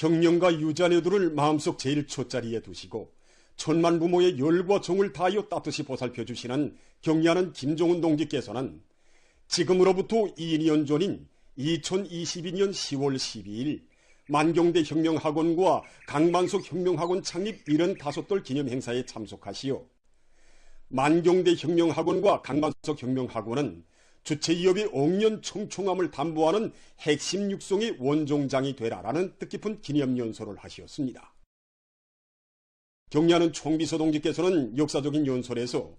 형령과 유자녀들을 마음속 제일 초자리에 두시고 천만 부모의 열과 정을 다하여 따뜻이 보살펴 주시는 경리하는 김종훈 동지께서는 지금으로부터 2년 전인 2022년 10월 12일 만경대 혁명학원과 강만석 혁명학원 창립 75돌 기념 행사에 참석하시어 만경대 혁명학원과 강만석 혁명학원은 주체 이업의 억년 청총함을 담보하는 핵심 육성의 원종장이 되라라는 뜻깊은 기념연설을 하시었습니다. 경리하는 총비서 동지께서는 역사적인 연설에서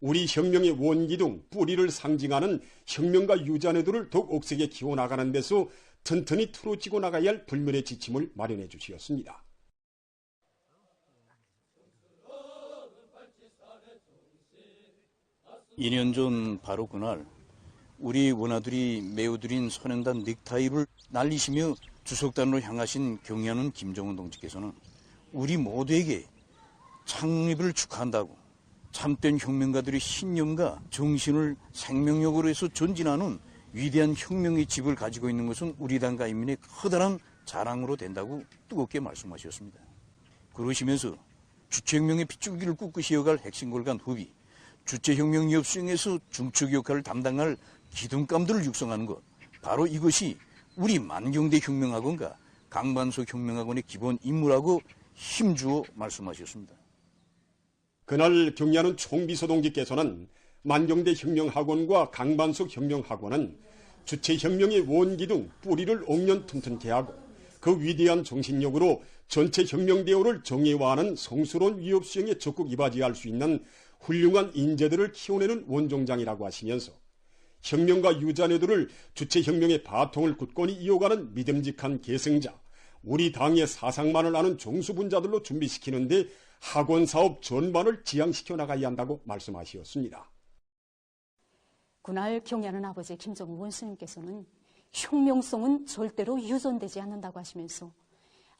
우리 혁명의 원기 둥, 뿌리를 상징하는 혁명과 유자네들을 더욱 옥색에 키워나가는 데서 튼튼히 틀어지고 나가야 할 불면의 지침을 마련해 주시었습니다. 이 년 전 바로 그날 우리 원아들이 매우 드린 선행단 넥타이를 날리시며 주석단으로 향하신 경의하는 김정은 동지께서는 우리 모두에게 창립을 축하한다고 참된 혁명가들의 신념과 정신을 생명력으로 해서 전진하는 위대한 혁명의 집을 가지고 있는 것은 우리 당과 인민의 커다란 자랑으로 된다고 뜨겁게 말씀하셨습니다. 그러시면서 주체혁명의 빗줄기를 꿋꿋이 이어갈 핵심골간 후비, 주체혁명 엽수에서 중축 역할을 담당할 기둥감들을 육성하는 것, 바로 이것이 우리 만경대 혁명학원과 강반석 혁명학원의 기본 임무라고 힘주어 말씀하셨습니다. 그날 경리하는 총비서 동지께서는 만경대 혁명학원과 강반석 혁명학원은 주체혁명의 원기 둥 뿌리를 옥년 튼튼케 하고 그 위대한 정신력으로 전체 혁명대오를 정예화하는 성스러운 위협 수행에 적극 이바지할 수 있는 훌륭한 인재들을 키워내는 원종장이라고 하시면서 혁명과 유자녀들을 주체혁명의 바통을 굳건히 이어가는 믿음직한 계승자, 우리 당의 사상만을 아는 정수분자들로 준비시키는데 학원 사업 전반을 지향시켜 나가야 한다고 말씀하셨습니다. 그날 경애하는 아버지 김정은 원수님께서는 혁명성은 절대로 유전되지 않는다고 하시면서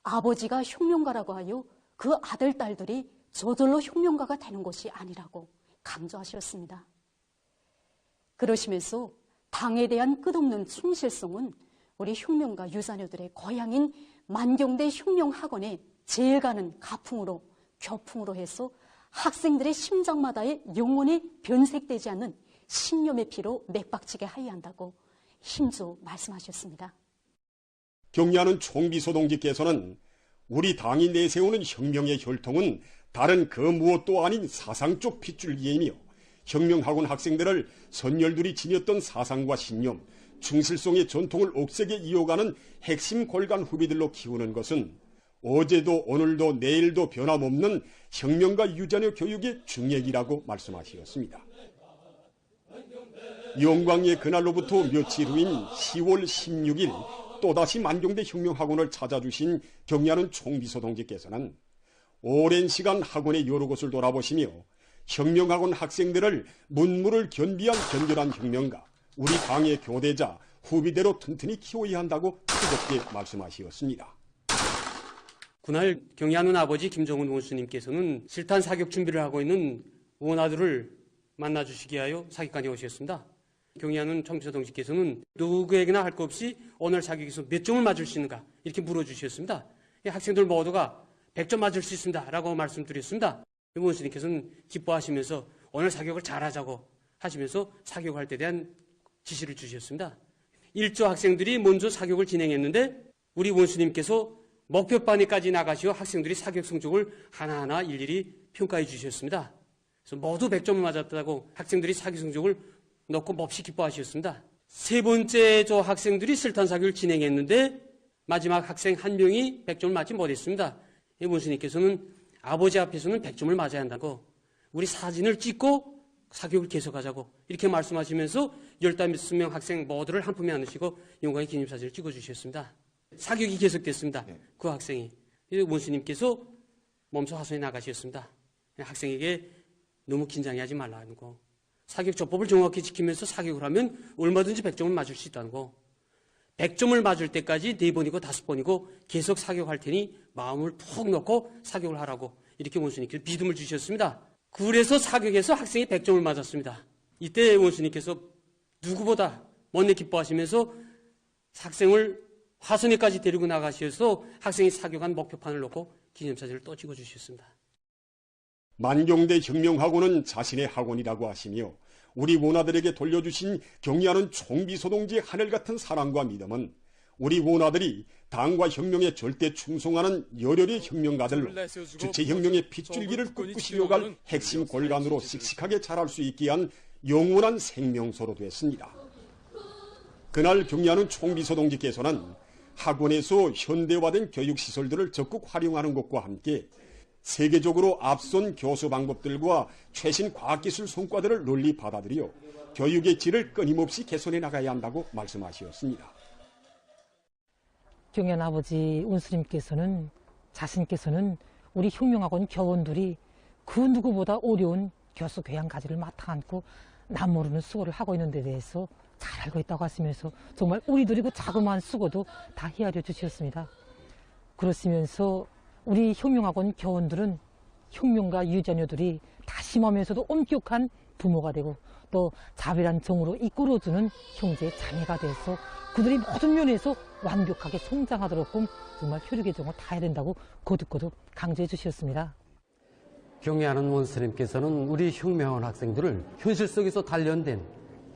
아버지가 혁명가라고 하여 그 아들, 딸들이 저절로 혁명가가 되는 것이 아니라고 강조하셨습니다. 그러시면서 당에 대한 끝없는 충실성은 우리 혁명가 유자녀들의 고향인 만경대 혁명학원의 제일 가는 가풍으로 교풍으로 해서 학생들의 심장마다의 영혼이 변색되지 않는 신념의 피로 맥박지게 하여야 한다고 힘줘 말씀하셨습니다. 경리하는 총비서 동지께서는 우리 당이 내세우는 혁명의 혈통은 다른 그 무엇도 아닌 사상적 핏줄기이며 혁명학원 학생들을 선열들이 지녔던 사상과 신념, 충실성의 전통을 옥색에 이어가는 핵심 골간 후비들로 키우는 것은 어제도 오늘도 내일도 변함없는 혁명과 유자녀 교육의 중액이라고 말씀하셨습니다. 영광의 그날로부터 며칠 후인 10월 16일 또다시 만경대 혁명학원을 찾아주신 경리하는 총비서 동지께서는 오랜 시간 학원의 여러 곳을 돌아보시며 혁명학원 학생들을 문무를 견비한 견결한 혁명가, 우리 당의 교대자, 후비대로 튼튼히 키워야 한다고 뜨겁게 말씀하셨습니다. 그날 경의하는 아버지 김정은 원수님께서는 실탄 사격 준비를 하고 있는 원아들을 만나주시기 위하여 사격관에 오셨습니다. 경의하는 청취자 동지께서는 누구에게나 할 것 없이 오늘 사격에서 몇 점을 맞을 수 있는가 이렇게 물어주셨습니다. 학생들 모두가 100점 맞을 수 있습니다. 라고 말씀드렸습니다. 원수님께서는 기뻐하시면서 오늘 사격을 잘하자고 하시면서 사격할 때 대한 지시를 주셨습니다. 1조 학생들이 먼저 사격을 진행했는데 우리 원수님께서 목표반위까지 나가시어 학생들이 사격 성적을 하나하나 일일이 평가해 주셨습니다. 그래서 모두 100점을 맞았다고 학생들이 사격 성적을 넣고 몹시 기뻐하셨습니다. 세 번째 조 학생들이 실탄 사격을 진행했는데 마지막 학생 한 명이 100점을 맞지 못했습니다. 이 원수님께서는 아버지 앞에서는 100점을 맞아야 한다고 우리 사진을 찍고 사격을 계속하자고 이렇게 말씀하시면서 15명 학생 모두를 한 품에 안으시고 영광의 기념사진을 찍어주셨습니다. 사격이 계속됐습니다. 네. 그 학생이. 원수님께서 몸소 하소에 나가셨습니다. 학생에게 너무 긴장하지 말라는 거. 사격 조법을 정확히 지키면서 사격을 하면 얼마든지 100점을 맞을 수 있다는 거. 100점을 맞을 때까지 4번이고 5번이고 계속 사격할 테니 마음을 푹 놓고 사격을 하라고 이렇게 원수님께서 믿음을 주셨습니다. 그래서 사격에서 학생이 100점을 맞았습니다. 이때 원수님께서 누구보다 먼저 기뻐하시면서 학생을 화순회까지 데리고 나가셔서 학생이 사격한 목표판을 놓고 기념사진을 또 찍어주셨습니다. 만경대 혁명학원은 자신의 학원이라고 하시며 우리 원아들에게 돌려주신 경의하는 총비소동지의 하늘 같은 사랑과 믿음은 우리 원아들이 당과 혁명에 절대 충성하는 열혈의 혁명가들로 주체 혁명의 핏줄기를 꿋꿋이 갈 핵심 골간으로 씩씩하게 자랄 수 있게 한 영원한 생명소로 됐습니다. 그날 경의하는 총비소동지께서는 학원에서 현대화된 교육시설들을 적극 활용하는 것과 함께 세계적으로 앞선 교수 방법들과 최신 과학기술 성과들을 널리 받아들여 교육의 질을 끊임없이 개선해 나가야 한다고 말씀하셨습니다. 경연 아버지 운수님께서는 자신께서는 우리 혁명학원 교원들이 그 누구보다 어려운 교수 교양 가지를 맡아 안고 남모르는 수고를 하고 있는 데 대해서 잘 알고 있다고 하시면서 정말 우리들이 그 자그마한 수고도 다 헤아려 주셨습니다. 그러시면서 우리 혁명학원 교원들은 혁명가 유자녀들이 다심하면서도 엄격한 부모가 되고 또 자비란 정으로 이끌어주는 형제 자매가 돼서 그들이 모든 면에서 완벽하게 성장하도록끔 정말 효력의 정을 다해야 된다고 거듭거듭 강조해 주셨습니다. 경애하는 원스님께서는 우리 혁명한 학생들을 현실 속에서 단련된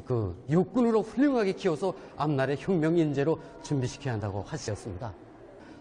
그 육군으로 훌륭하게 키워서 앞날의 혁명 인재로 준비시켜야 한다고 하셨습니다.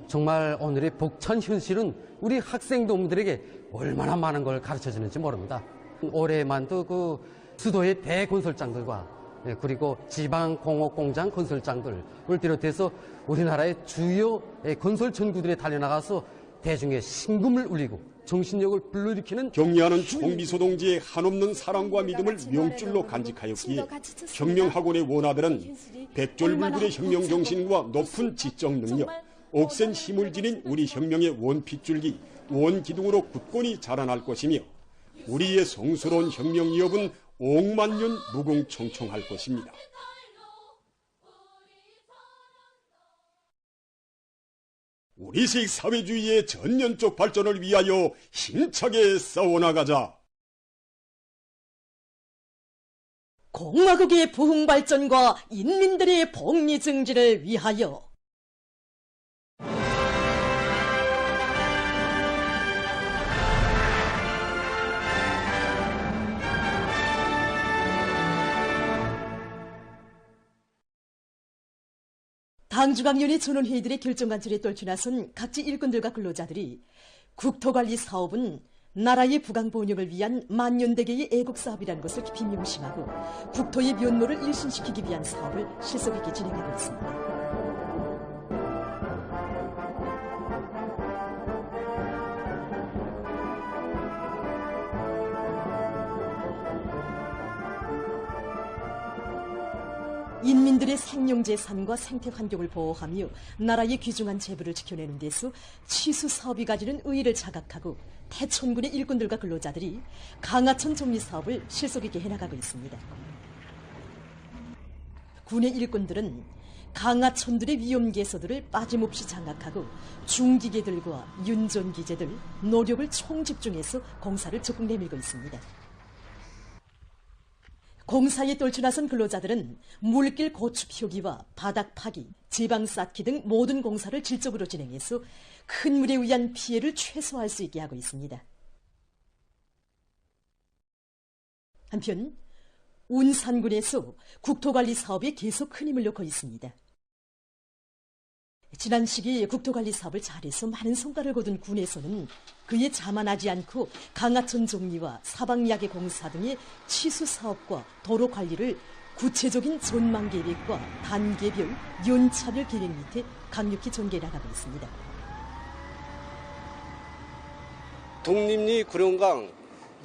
정말 오늘의 벅찬 현실은 우리 학생도들에게 얼마나 많은 걸 가르쳐 주는지 모릅니다. 올해만도 그 수도의 대건설장들과 예, 그리고 지방 공업 공장 건설장들을 비롯해서 우리나라의 주요 예, 건설 전구들에 달려나가서 대중의 심금을 울리고 정신력을 불러일으키는 경의하는 총비소동지의 한없는 사랑과 믿음을 명줄로 간직하였기에 혁명학원의 원아들은 백졸불굴의 혁명 정신과 높은 지적 능력, 억센 힘을 지닌 우리 혁명의 원핏줄기, 원기둥으로 굳건히 자라날 것이며 우리의 성스러운 혁명 이업은 옥만년 무궁청청할 것입니다. 우리식 사회주의의 전면적 발전을 위하여 힘차게 싸워나가자. 공화국의 부흥 발전과 인민들의 복리 증진을 위하여 당중앙위원회 전원회의들의 결정관철에 떨쳐나선 각지 일꾼들과 근로자들이 국토관리 사업은 나라의 부강본영을 위한 만년대계의 애국사업이라는 것을 깊이 명심하고 국토의 면모를 일신시키기 위한 사업을 실속 있게 진행하고 있습니다. 인민들의 생명재산과 생태 환경을 보호하며 나라의 귀중한 재부를 지켜내는 데서 치수 사업이 가지는 의의를 자각하고 태천군의 일꾼들과 근로자들이 강하천 정리 사업을 실속 있게 해나가고 있습니다. 군의 일꾼들은 강하천들의 위험 개소들을 빠짐없이 장악하고 중기계들과 윤전기제들 노력을 총집중해서 공사를 적극 내밀고 있습니다. 공사에 떨쳐나선 근로자들은 물길 고축 표기와 바닥 파기, 지방 쌓기 등 모든 공사를 질적으로 진행해서 큰 물에 의한 피해를 최소화할 수 있게 하고 있습니다. 한편 운산군에서 국토관리 사업에 계속 큰 힘을 넣고 있습니다. 지난 시기 국토관리 사업을 잘해서 많은 성과를 거둔 군에서는 그에 자만하지 않고 강하천 정리와 사방약의 공사 등의 치수 사업과 도로 관리를 구체적인 전망 계획과 단계별 연차별 계획 밑에 강력히 전개해 나가고 있습니다. 독립리 구룡강,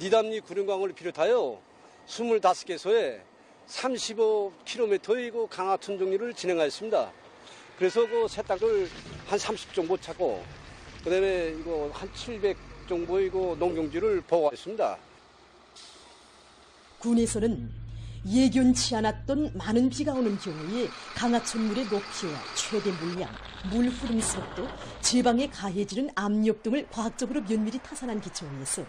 니담리 구룡강을 비롯하여 25개소에 35km의 강하천 정리를 진행하였습니다. 그래서 그 세탁을 한 30 정도 차고, 그 다음에 이거 한 700 정도의 그 농경지를 보호했습니다. 군에서는 예견치 않았던 많은 비가 오는 경우에 강하천 물의 높이와 최대 물량, 물 흐름 속도, 지방에 가해지는 압력 등을 과학적으로 면밀히 타산한 기초에서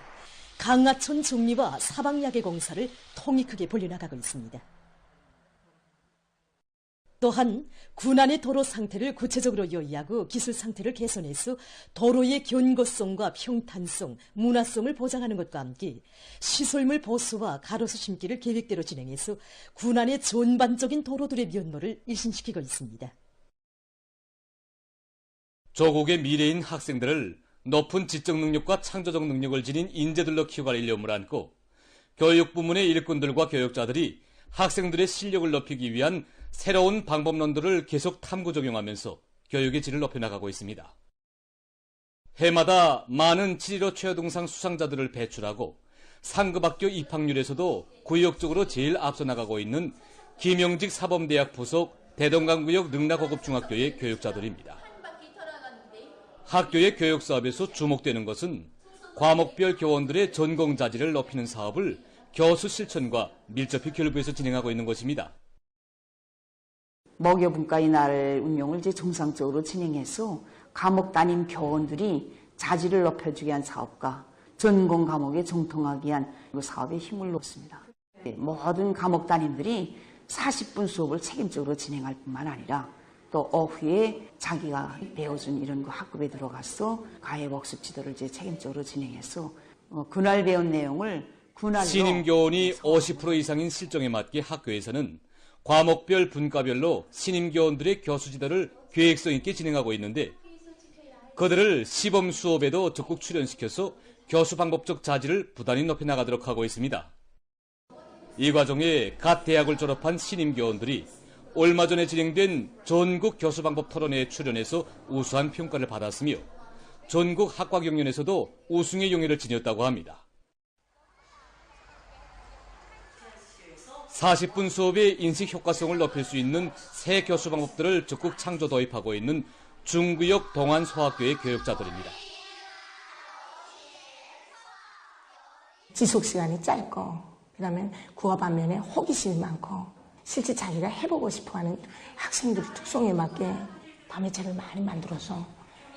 강하천 정리와 사방약의 공사를 통이 크게 벌려나가고 있습니다. 또한 군안의 도로 상태를 구체적으로 요의하고 기술 상태를 개선해서 도로의 견고성과 평탄성, 문화성을 보장하는 것과 함께 시설물 보수와 가로수 심기를 계획대로 진행해서 군안의 전반적인 도로들의 면모를 일신시키고 있습니다. 조국의 미래인 학생들을 높은 지적 능력과 창조적 능력을 지닌 인재들로 키워갈 일념을 안고 교육 부문의 일꾼들과 교육자들이 학생들의 실력을 높이기 위한 새로운 방법론들을 계속 탐구 적용하면서 교육의 질을 높여나가고 있습니다. 해마다 많은 7.15 최여동상 수상자들을 배출하고 상급학교 입학률에서도 구역적으로 제일 앞서 나가고 있는 김영직 사범대학 부속 대동강구역 능락고급중학교의 교육자들입니다. 학교의 교육 사업에서 주목되는 것은 과목별 교원들의 전공 자질을 높이는 사업을 교수 실천과 밀접히 결부해서 진행하고 있는 것입니다. 먹여 분과의 날 운영을 이제 정상적으로 진행해서 과목 담임 교원들이 자질을 높여주기 위한 사업과 전공 과목에 정통하기 위한 그 사업에 힘을 놓습니다. 모든 과목 담임들이 40분 수업을 책임적으로 진행할 뿐만 아니라 또 오후에 자기가 배워준 이런 그 학급에 들어가서 가해 복습 지도를 이제 책임적으로 진행해서 어, 그날 배운 내용을 그날로 신임 교원이 50% 이상인 실정에 맞게 학교에서는 과목별 분과별로 신임 교원들의 교수 지도를 계획성 있게 진행하고 있는데 그들을 시범 수업에도 적극 출연시켜서 교수 방법적 자질을 부단히 높여 나가도록 하고 있습니다. 이 과정에 갓 대학을 졸업한 신임 교원들이 얼마 전에 진행된 전국 교수 방법 토론회에 출연해서 우수한 평가를 받았으며 전국 학과 경연에서도 우승의 용의를 지녔다고 합니다. 40분 수업의 인식 효과성을 높일 수 있는 새 교수 방법들을 적극 창조 도입하고 있는 중구역 동안 소학교의 교육자들입니다. 지속 시간이 짧고 그다음에 구화 반면에 호기심이 많고 실제 자기가 해보고 싶어하는 학생들의 특성에 맞게 밤에 책을 많이 만들어서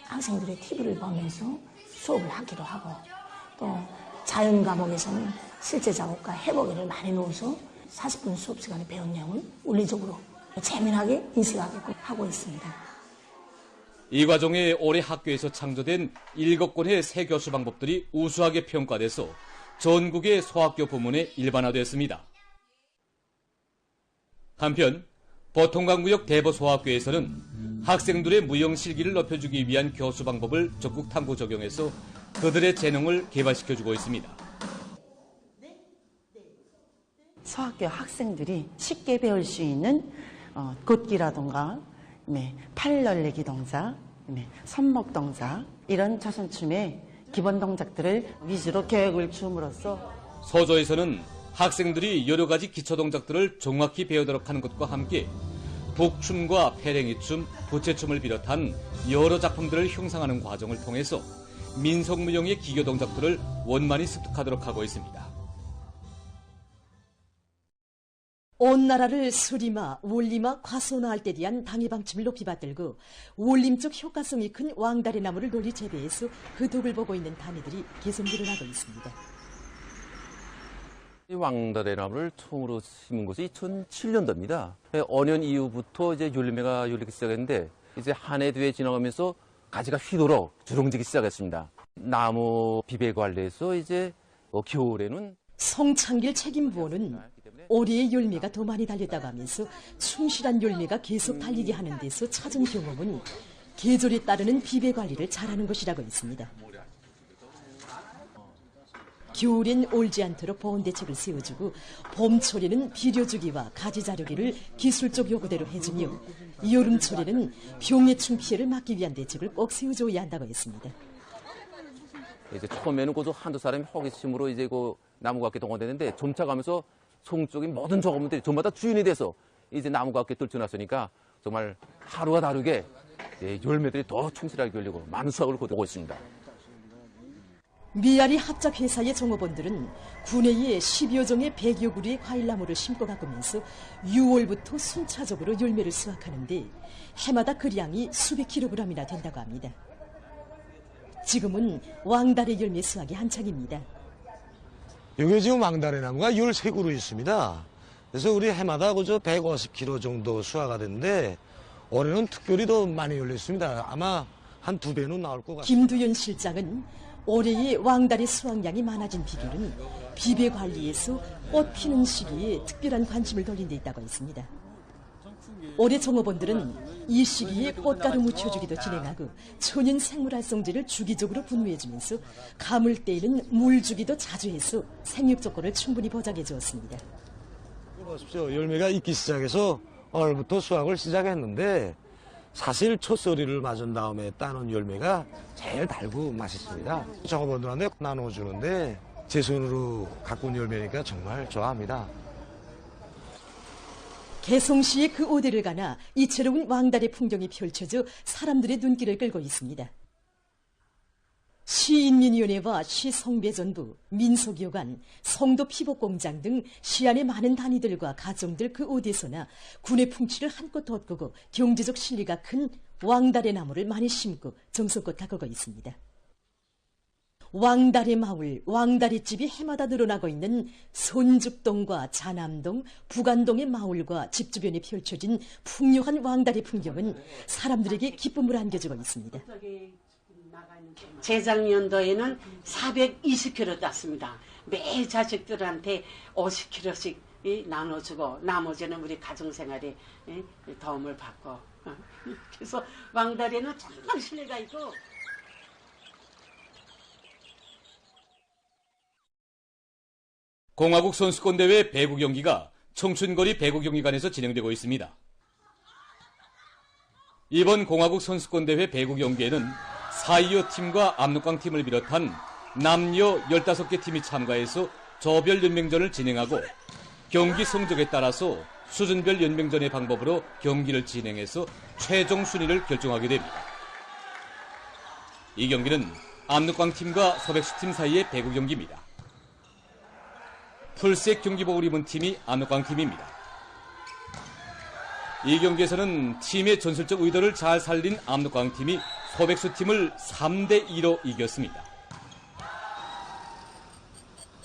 학생들의 TV를 보면서 수업을 하기도 하고 또 자연 과목에서는 실제 작업과 해보기를 많이 넣어서 40분 수업 시간에 배운 내용을 원리적으로 재미나게 인식하게끔 하고 있습니다. 이 과정에 올해 학교에서 창조된 7건의 새 교수 방법들이 우수하게 평가돼서 전국의 소학교 부문에 일반화됐습니다. 한편 보통강구역 대보소학교에서는 학생들의 무용 실기를 높여주기 위한 교수 방법을 적극 탐구 적용해서 그들의 재능을 개발시켜주고 있습니다. 소학교 학생들이 쉽게 배울 수 있는 어, 걷기라던가 네, 팔 널리기 동작, 네, 손목 동작 이런 조선춤의 기본 동작들을 위주로 교육을 줌으로써 서조에서는 학생들이 여러 가지 기초 동작들을 정확히 배우도록 하는 것과 함께 복춤과 패랭이춤, 부채춤을 비롯한 여러 작품들을 형성하는 과정을 통해서 민속무용의 기교 동작들을 원만히 습득하도록 하고 있습니다. 온 나라를 수리마, 원리마, 과소화할 때 대한 방해 방침을 높이 받들고 원림적 효과성이 큰 왕다리 나무를 논리 재배해서 그 덕을 보고 있는 단위들이 계속 늘어나고 있습니다. 이 왕다리 나무를 총으로 심은 것이 2007년도입니다. 5년 이후부터 이제 열매가 열리기 시작했는데 이제 한 해 뒤에 지나가면서 가지가 휘도록 주렁지기 시작했습니다. 나무 비배 관리에서 이제 어, 겨울에는 성창길 책임부원 은 올해의 열매가 더 많이 달렸다고 하면서 충실한 열매가 계속 달리게 하는 데서 찾은 경험은 계절에 따르는 비배 관리를 잘하는 것이라고 했습니다. 겨울엔 올지 않도록 보온 대책을 세워주고 봄철에는 비료주기와 가지 자르기를 기술적 요구대로 해주며 여름철에는 병해충 피해를 막기 위한 대책을 꼭 세워줘야 한다고 했습니다. 이제 처음에는 그저 한두 사람이 호기심으로 이제 그 나무각기 동원되는데 점차 가면서 송쪽인 모든 작업들이 전부 다 주인이 돼서 이제 나무각기 떨쳐놨으니까 정말 하루와 다르게 예, 열매들이 더 충실하게 열리고 수확을 거두고 있습니다. 미아리 합작회사의 종업원들은 군내에 10여 종의 100여 그루의 과일나무를 심고 가꾸면서 6월부터 순차적으로 열매를 수확하는데 해마다 그 량이 수백 킬로그램이나 된다고 합니다. 지금은 왕달의 열매 수확이 한창입니다. 여기 지금 왕다리 나무가 13그루 있습니다. 그래서 우리 해마다 그저 150kg 정도 수화가 되는데 올해는 특별히 더 많이 열렸습니다. 아마 한 두 배는 나올 것 같습니다. 김두현 실장은 올해의 왕다리 수확량이 많아진 비결은 비배 관리에서 꽃 피는 시기에 특별한 관심을 돌린 데 있다고 했습니다. 올해 종업원들은 이 시기에 꽃가루 묻혀주기도 진행하고 천연 생물 활성제를 주기적으로 분무해주면서 감을 때에는 물 주기도 자주 해서 생육 조건을 충분히 보장해 주었습니다. 보십시오. 열매가 익기 시작해서 오늘부터 수확을 시작했는데 사실 첫소리를 맞은 다음에 따는 열매가 제일 달고 맛있습니다. 작업원들한테 나눠주는데 제 손으로 온 열매니까 정말 좋아합니다. 개성시의 그 오대를 가나 이채로운 왕달의 풍경이 펼쳐져 사람들의 눈길을 끌고 있습니다. 시인민위원회와 시성배전부, 민속여관, 성도 피복공장 등 시안의 많은 단위들과 가정들 그 어디서나 군의 풍치를 한껏 돋구고 경제적 실리가 큰 왕달의 나무를 많이 심고 정성껏 가꾸고 있습니다. 왕다리 마을, 왕다리 집이 해마다 늘어나고 있는 손죽동과 자남동, 부간동의 마을과 집 주변에 펼쳐진 풍요한 왕다리 풍경은 사람들에게 기쁨을 안겨주고 있습니다. 재작년도에는 420kg 땄습니다. 매일 자식들한테 50kg씩 나눠주고 나머지는 우리 가정생활에 예, 도움을 받고 그래서 왕다리는 정말 신뢰가 있고 공화국 선수권대회 배구 경기가 청춘거리 배구 경기관에서 진행되고 있습니다. 이번 공화국 선수권대회 배구 경기에는 사이어 팀과 압록강 팀을 비롯한 남녀 15개 팀이 참가해서 저별 연맹전을 진행하고 경기 성적에 따라서 수준별 연맹전의 방법으로 경기를 진행해서 최종 순위를 결정하게 됩니다. 이 경기는 압록강 팀과 서백수 팀 사이의 배구 경기입니다. 풀색 경기복을 입은 팀이 압록강 팀입니다. 이 경기에서는 팀의 전술적 의도를 잘 살린 압록강 팀이 서백수 팀을 3대 2로 이겼습니다.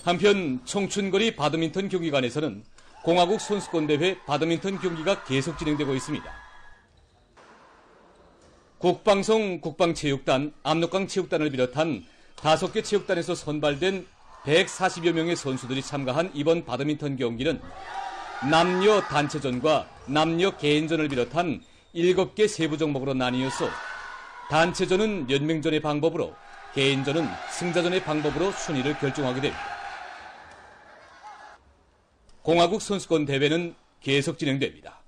한편 청춘거리 바드민턴 경기관에서는 공화국 선수권 대회 바드민턴 경기가 계속 진행되고 있습니다. 국방성 국방체육단, 압록강 체육단을 비롯한 다섯 개 체육단에서 선발된 140여 명의 선수들이 참가한 이번 바드민턴 경기는 남녀 단체전과 남녀 개인전을 비롯한 7개 세부 종목으로 나뉘어서 단체전은 연맹전의 방법으로 개인전은 승자전의 방법으로 순위를 결정하게 됩니다. 공화국 선수권 대회는 계속 진행됩니다.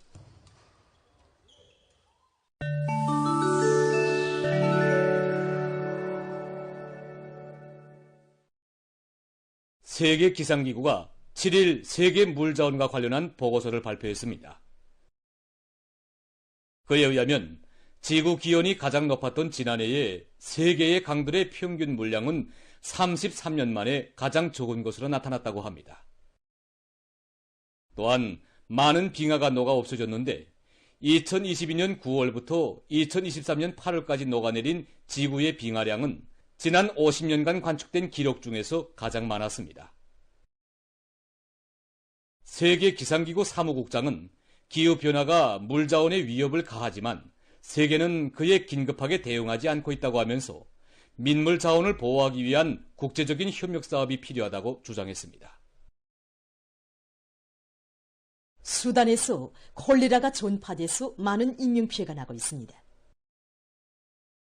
세계 기상기구가 7일 세계 물자원과 관련한 보고서를 발표했습니다. 그에 의하면 지구 기온이 가장 높았던 지난해에 세계의 강들의 평균 물량은 33년 만에 가장 적은 것으로 나타났다고 합니다. 또한 많은 빙하가 녹아 없어졌는데 2022년 9월부터 2023년 8월까지 녹아내린 지구의 빙하량은 지난 50년간 관측된 기록 중에서 가장 많았습니다. 세계 기상기구 사무국장은 기후변화가 물자원의 위협을 가하지만 세계는 그에 긴급하게 대응하지 않고 있다고 하면서 민물 자원을 보호하기 위한 국제적인 협력 사업이 필요하다고 주장했습니다. 수단에서 콜레라가 전파돼서 많은 인명피해가 나고 있습니다.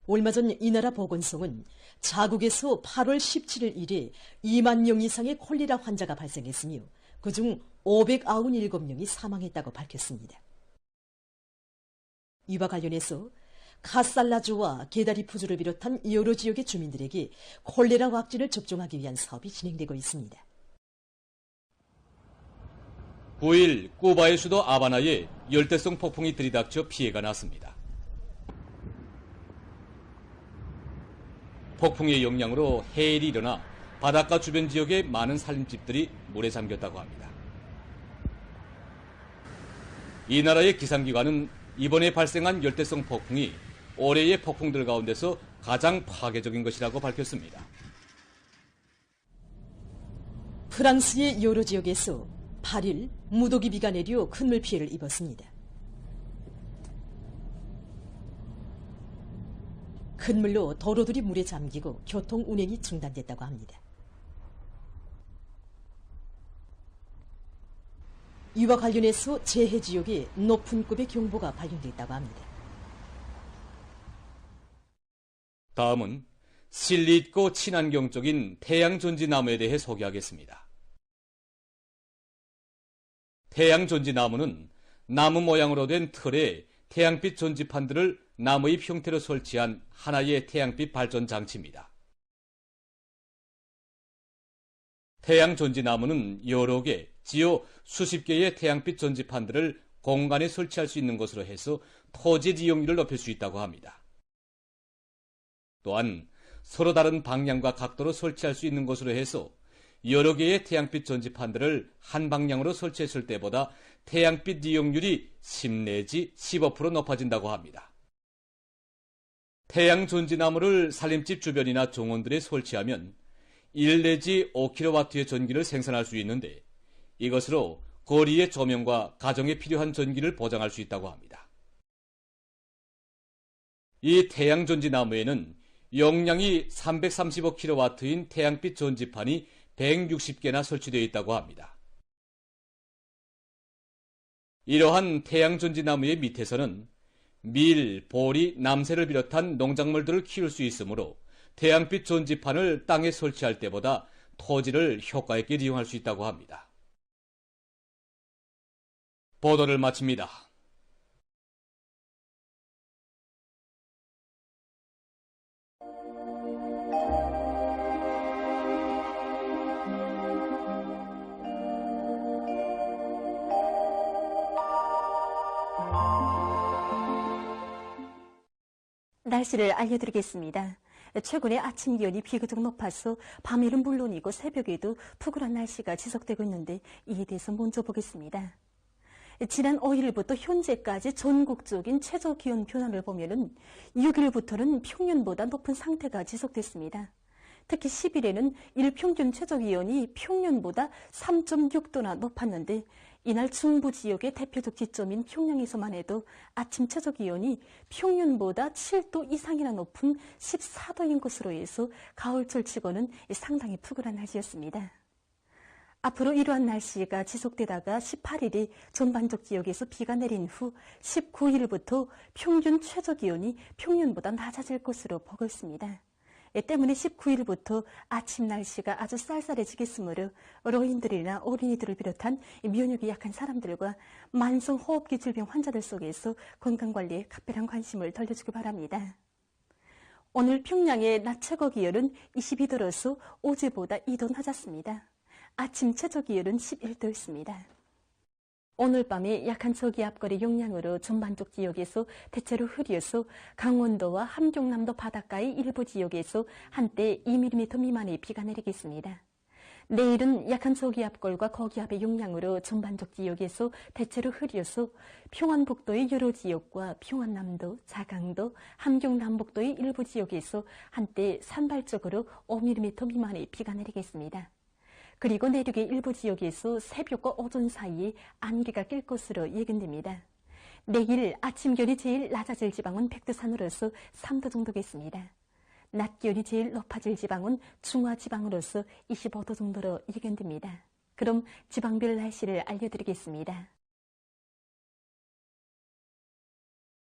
얼마 전 이 나라 보건성은 자국에서 8월 17일 이래 2만 명 이상의 콜레라 환자가 발생했으며 그중 597명이 사망했다고 밝혔습니다. 이와 관련해서 카살라주와 게다리푸주를 비롯한 여러 지역의 주민들에게 콜레라 확진을 접종하기 위한 사업이 진행되고 있습니다. 9일 쿠바의 수도 아바나에 열대성 폭풍이 들이닥쳐 피해가 났습니다. 폭풍의 영향으로 해일이 일어나 바닷가 주변 지역의 많은 살림집들이 물에 잠겼다고 합니다. 이 나라의 기상기관은 이번에 발생한 열대성 폭풍이 올해의 폭풍들 가운데서 가장 파괴적인 것이라고 밝혔습니다. 프랑스의 여러 지역에서 8일 무더기 비가 내려 큰 물 피해를 입었습니다. 큰 물로 도로들이 물에 잠기고 교통 운행이 중단됐다고 합니다. 이와 관련해서 재해 지역에 높은 급의 경보가 발령됐다고 합니다. 다음은 실리 있고 친환경적인 태양 존지나무에 대해 소개하겠습니다. 태양 존지나무는 나무 모양으로 된 틀에 태양빛 존지판들을 나무잎 형태로 설치한 하나의 태양빛 발전 장치입니다. 태양존지나무는 여러 개, 지요 수십 개의 태양빛 전지판들을 공간에 설치할 수 있는 것으로 해서 토지 이용률을 높일 수 있다고 합니다. 또한 서로 다른 방향과 각도로 설치할 수 있는 것으로 해서 여러 개의 태양빛 전지판들을 한 방향으로 설치했을 때보다 태양빛 이용률이 10 내지 15% 높아진다고 합니다. 태양 전지나무를 살림집 주변이나 정원들에 설치하면 1 내지 5kW의 전기를 생산할 수 있는데 이것으로 거리의 조명과 가정에 필요한 전기를 보장할 수 있다고 합니다. 이 태양 전지나무에는 용량이 335kW인 태양빛 전지판이 160개나 설치되어 있다고 합니다. 이러한 태양 전지나무의 밑에서는 밀, 보리, 남새를 비롯한 농작물들을 키울 수 있으므로 태양빛 전지판을 땅에 설치할 때보다 토지를 효과 있게 이용할 수 있다고 합니다. 보도를 마칩니다. 날씨를 알려드리겠습니다. 최근에 아침 기온이 비교적 높아서 밤에는 물론이고 새벽에도 푸근한 날씨가 지속되고 있는데 이에 대해서 먼저 보겠습니다. 지난 5일부터 현재까지 전국적인 최저 기온 변화를 보면은 6일부터는 평년보다 높은 상태가 지속됐습니다. 특히 10일에는 일평균 최저 기온이 평년보다 3.6도나 높았는데 이날 중부 지역의 대표적 지점인 평양에서만 해도 아침 최저 기온이 평년보다 7도 이상이나 높은 14도인 것으로 해서 가을철 치고는 상당히 푸근한 날씨였습니다. 앞으로 이러한 날씨가 지속되다가 18일이 전반적 지역에서 비가 내린 후 19일부터 평균 최저 기온이 평년보다 낮아질 것으로 보고 있습니다. 이 때문에 19일부터 아침 날씨가 아주 쌀쌀해지겠으므로 어린이들이나 어린이들을 비롯한 면역이 약한 사람들과 만성 호흡기 질병 환자들 속에서 건강관리에 각별한 관심을 돌려주기 바랍니다. 오늘 평양의 낮 최고 기온은 22도로서 어제보다 2도 낮았습니다. 아침 최저 기온은 11도였습니다. 오늘 밤에 약한 저기압거리 용량으로 전반적 지역에서 대체로 흐려서 강원도와 함경남도 바닷가의 일부 지역에서 한때 2mm 미만의 비가 내리겠습니다. 내일은 약한 저기압골과 거기압의 용량으로 전반적 지역에서 대체로 흐려서 평안북도의 여러 지역과 평안남도, 자강도, 함경남북도의 일부 지역에서 한때 산발적으로 5mm 미만의 비가 내리겠습니다. 그리고 내륙의 일부 지역에서 새벽과 오전 사이에 안개가 낄 것으로 예견됩니다. 내일 아침 기온이 제일 낮아질 지방은 백두산으로서 3도 정도겠습니다. 낮 기온이 제일 높아질 지방은 중화지방으로서 25도 정도로 예견됩니다. 그럼 지방별 날씨를 알려드리겠습니다.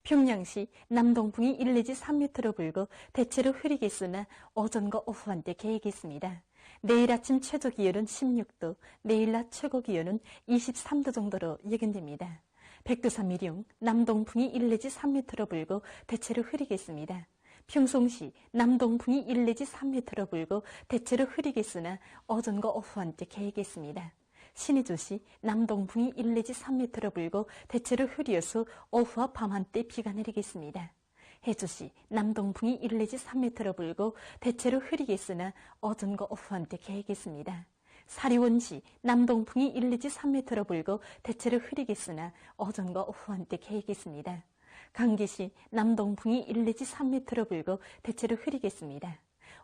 평양시 남동풍이 1 내지 3m로 불고 대체로 흐리겠으나 오전과 오후 한때 계획있습니다. 내일 아침 최저 기온은 16도, 내일 낮 최고 기온은 23도 정도로 예견됩니다. 백두산 미령 남동풍이 1 내지 3m로 불고 대체로 흐리겠습니다. 평송시 남동풍이 1 내지 3m로 불고 대체로 흐리겠으나 오전과 오후 한때 계획있습니다. 신의조시 남동풍이 1 내지 3m로 불고 대체로 흐려서 오후와 밤 한때 비가 내리겠습니다. 해주시 남동풍이 1 내지 3m로 불고 대체로 흐리겠으나 오전과 오후 한때 계획있습니다. 사리원시 남동풍이 1 내지 3m로 불고 대체로 흐리겠으나 오전과 오후 한때 계획있습니다. 강계시 남동풍이 1 내지 3m로 불고 대체로 흐리겠습니다.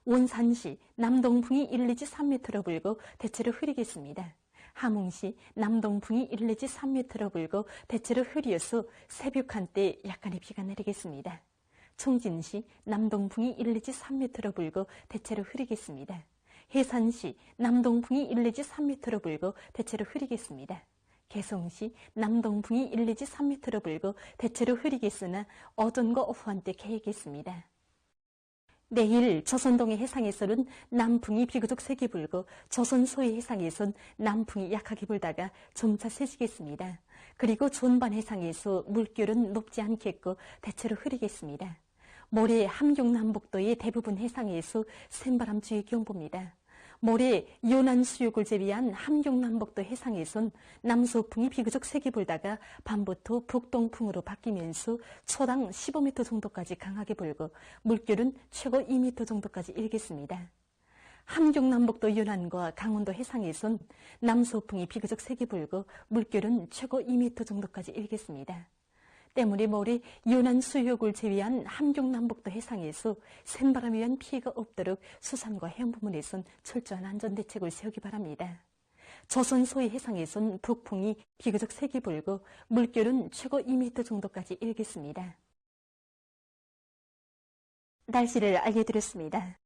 원산시 남동풍이 1 내지 3m로 불고 대체로 흐리겠습니다. 함흥시 남동풍이 1 내지 3m로 불고 대체로 흐리어서 새벽 한때 약간의 비가 내리겠습니다. 총진시 남동풍이 1 내지 3m로 불고 대체로 흐리겠습니다. 해산시 남동풍이 1 내지 3m로 불고 대체로 흐리겠습니다. 개성시 남동풍이 1 내지 3m로 불고 대체로 흐리겠으나 어전과 오후 한때 개겠습니다. 내일 조선동의 해상에서는 남풍이 비교적 세게 불고 조선 소의 해상에선 남풍이 약하게 불다가 점차 세지겠습니다. 그리고 존반 해상에서 물결은 높지 않겠고 대체로 흐리겠습니다. 모레 함경남북도의 대부분 해상에서 센 바람 주의 경보입니다. 모레 요난 수욕을 제외한 함경남북도 해상에선 남서풍이 비교적 세게 불다가 밤부터 북동풍으로 바뀌면서 초당 15m 정도까지 강하게 불고 물결은 최고 2m 정도까지 일겠습니다. 함경남북도 연안과 강원도 해상에선 남서풍이 비교적 세게 불고 물결은 최고 2m 정도까지 일겠습니다. 때문에 모레 연안 수욕을 제외한 함경남북도 해상에서 샘바람에 의한 피해가 없도록 수산과 해양 부문에선 철저한 안전 대책을 세우기 바랍니다. 조선 소의 해상에선 북풍이 비교적 세게 불고 물결은 최고 2m 정도까지 일겠습니다. 날씨를 알려드렸습니다.